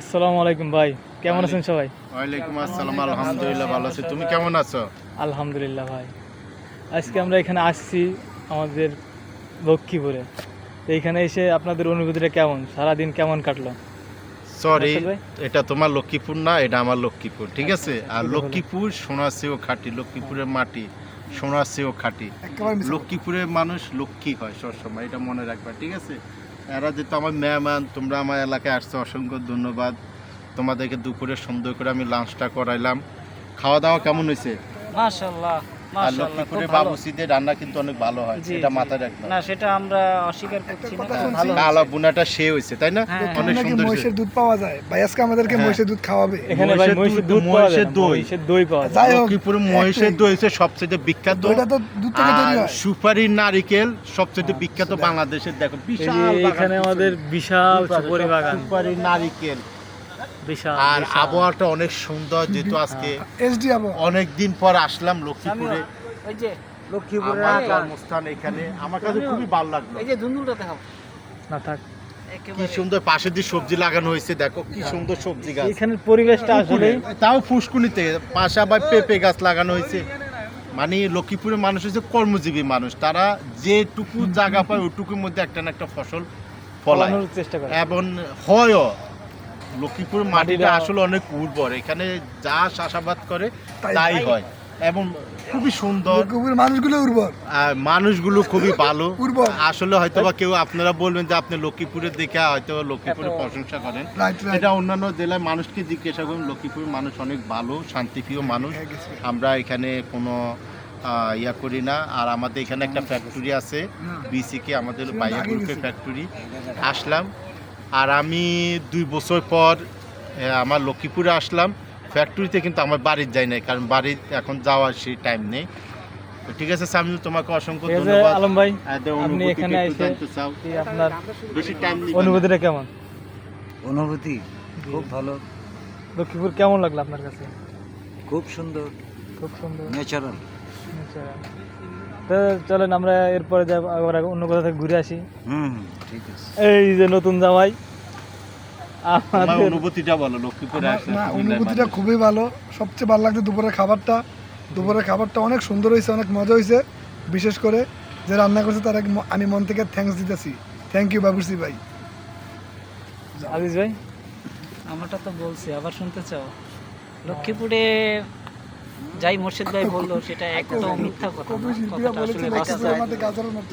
আসসালামু আলাইকুম ভাই কেমন আছেন সবাই? ওয়ালাইকুম আসসালাম আলহামদুলিল্লাহ ভালো আছি। তুমি কেমন আছো? আলহামদুলিল্লাহ ভাই। আজকে আমরা এখানে আসছি আমাদের লক্ষ্মীপুরে। তো এখানে এসে আপনাদের অনুভূতিটা কেমন? সারাদিন কেমন কাটলো? সরি এটা তোমার লক্ষ্মীপুর না এটা আমার লক্ষ্মীপুর ঠিক আছে? আর লক্ষ্মীপুর সোনার চেয়েও খাঁটি লক্ষ্মীপুরের মাটি সোনার চেয়েও খাঁটি। লক্ষ্মীপুরের মানুষ লক্ষ্মী হয় সবসময় এটা মনে রাখবা ঠিক আছে? এরা যেহেতু আমার মেহমান, তোমরা আমার এলাকায় আসছো, অসংখ্য ধন্যবাদ। তোমাদেরকে দুপুরে সুন্দর করে আমি লাঞ্চটা করাইলাম। খাওয়া দাওয়া কেমন হয়েছে? মাশাআল্লাহ। আর। বাবুসিদের রান্না কিন্তু অনেক ভালো হয় এটা মাথায় জি। রাখবা না সেটা আমরা অস্বীকার করছি না। বুনাটা সে হয়েছে তাই না? হ্যাঁ, অনেক সুন্দর মহিষের দুধ পাওয়া যায়। ভাই আজকে আমাদেরকে হ্যাঁ। মহিষের দুধ খাওয়াবে। এখানে ভাই মহিষের দুধ, মহিষের দই। মহিষের দই পাওয়া যায়। লক্ষ্মীপুরে মহিষের দই হচ্ছে সবচেয়ে বিখ্যাত দইটা তো দুধ থেকে তৈরি হয়। সুপারি নারিকেল সবচেয়ে বিখ্যাত বাংলাদেশের দেখো বিশাল এখানে আমাদের বিশাল সুপারি, সুপারি বাগান। সুপারি নারিকেল। আর আবহাওয়াটা অনেক সুন্দর যেহেতু আজকে এসডি অনেক দিন পর আসলাম লক্ষ্মীপুরে। ওই যে লক্ষ্মীপুরের আমার এখানে। আমার কাছে খুবই ভালো লাগল। এই যে ধুন্দুলটা দেখাও। না থাক। কি সুন্দর পাশে দিয়ে সবজি লাগানো হয়েছে দেখো কি সুন্দর সবজি গাছ। পরিবেশটা আসলে তাও ফুসকুনিতে পাশে আবার পেঁপে গাছ লাগানো হয়েছে। মানে লক্ষ্মীপুরের মানুষ হচ্ছে কর্মজীবী মানুষ। তারা যেটুকু জায়গা পায় ওটুকুর মধ্যে একটা না একটা ফসল ফলায়। ফলানোর চেষ্টা করে। এবং হয়ও লক্ষ্মীপুর মাটিটা আসলে অনেক উর্বর। এখানে যা চাষাবাদ করে তাই- হয়। এবং খুবই সুন্দর। মানুষগুলো উর্বর। মানুষগুলো খুবই ভালো। উর্বর। আসলে হয়তো বা কেউ আপনারা বলবেন যে আপনি লক্ষ্মীপুরের দেখে হয়তো লক্ষ্মীপুরের প্রশংসা করেন। এটা অন্যান্য জেলার মানুষকে জিজ্ঞাসা করুন লক্ষ্মীপুরের মানুষ অনেক ভালো শান্তিপ্রিয় মানুষ। আমরা এখানে কোনো আহ, ইয়া করি না। আর আমাদের এখানে একটা ফ্যাক্টরি আছে বিসিকে আমাদের বাইয়া গ্রুপের ফ্যাক্টরি আসলাম। আর আমি দুই বছর পর আমার লক্ষ্মীপুরে আসলাম। ফ্যাক্টরিতে কিন্তু আমার বাড়ির যাই নাই কারণ বাড়ির এখন যাওয়ার সেই টাইম নেই। তো ঠিক আছে সামনে তোমাকে অসংখ্য ধন্যবাদ। আলম ভাই আপনি এখানে এসে আপনার বেশি টাইম অনুভূতিটা কেমন? অনুভূতি খুব ভালো। লক্ষ্মীপুর কেমন লাগল আপনার কাছে? খুব সুন্দর। খুব সুন্দর। ন্যাচারাল আচ্ছা। তো চলেন আমরা এরপরে যাব আবার অন্য কোথা থেকে ঘুরে আসি। হুম ঠিক আছে। এই যে নতুন জামাই। অনুভূতিটা বলো লক্ষ্মীপুরে না অনুভূতিটা খুবই ভালো। সবচেয়ে ভালো লাগছে দুপুরের খাবারটা। দুপুরের খাবারটা অনেক সুন্দর হয়েছে অনেক মজা হয়েছে। বিশেষ করে যে রান্না করছে তার আমি মন থেকে থ্যাঙ্কস দিতেছি। থ্যাংক ইউ বাবুসি ভাই। আজিজ ভাই আমারটা তো বলছি আবার শুনতে চাও? লক্ষ্মীপুরে যাই মোর্শেদ ভাই বলল সেটা একদম মিথ্যা কথা কথাটা আসলে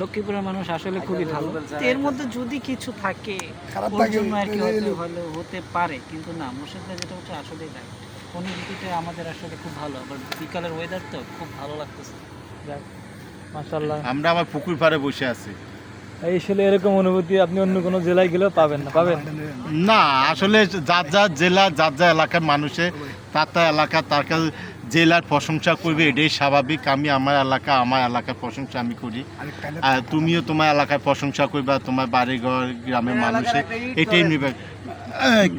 লক্ষ্মীপুরের মানুষ আসলে খুবই ভালো। এর মধ্যে যদি কিছু থাকে খারাপ ওর জন্য আর কি হয়তো হলে হতে পারে কিন্তু না মোর্শেদ ভাই যেটা হচ্ছে আসলেই রাইট অনুভূতিটা আমাদের আসলে খুব ভালো আবার বিকালের ওয়েদার তো খুব ভালো লাগতেছে। যাক মাশাল্লাহ আমরা আমার পুকুর পাড়ে বসে আছি। আসলে এরকম অনুভূতি আপনি অন্য কোনো জেলায় গেলেও পাবেন না পাবেন? না আসলে যার যার জেলা যার যা এলাকার মানুষে তার তার এলাকা তার কাছে জেলার প্রশংসা করবে এটাই স্বাভাবিক। আমি আমার এলাকা আমার এলাকার প্রশংসা আমি করি। আর তুমিও তোমার এলাকার প্রশংসা করবে আর তোমার বাড়ি ঘর গ্রামের মানুষে এটাই নিবে।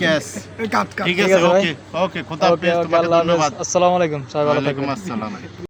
ক্যাশ। Cut cut. ঠিক আছে ওকে ওকে খোদা হাফেজ ধন্যবাদ। আসসালামু আলাইকুম আসসালাম।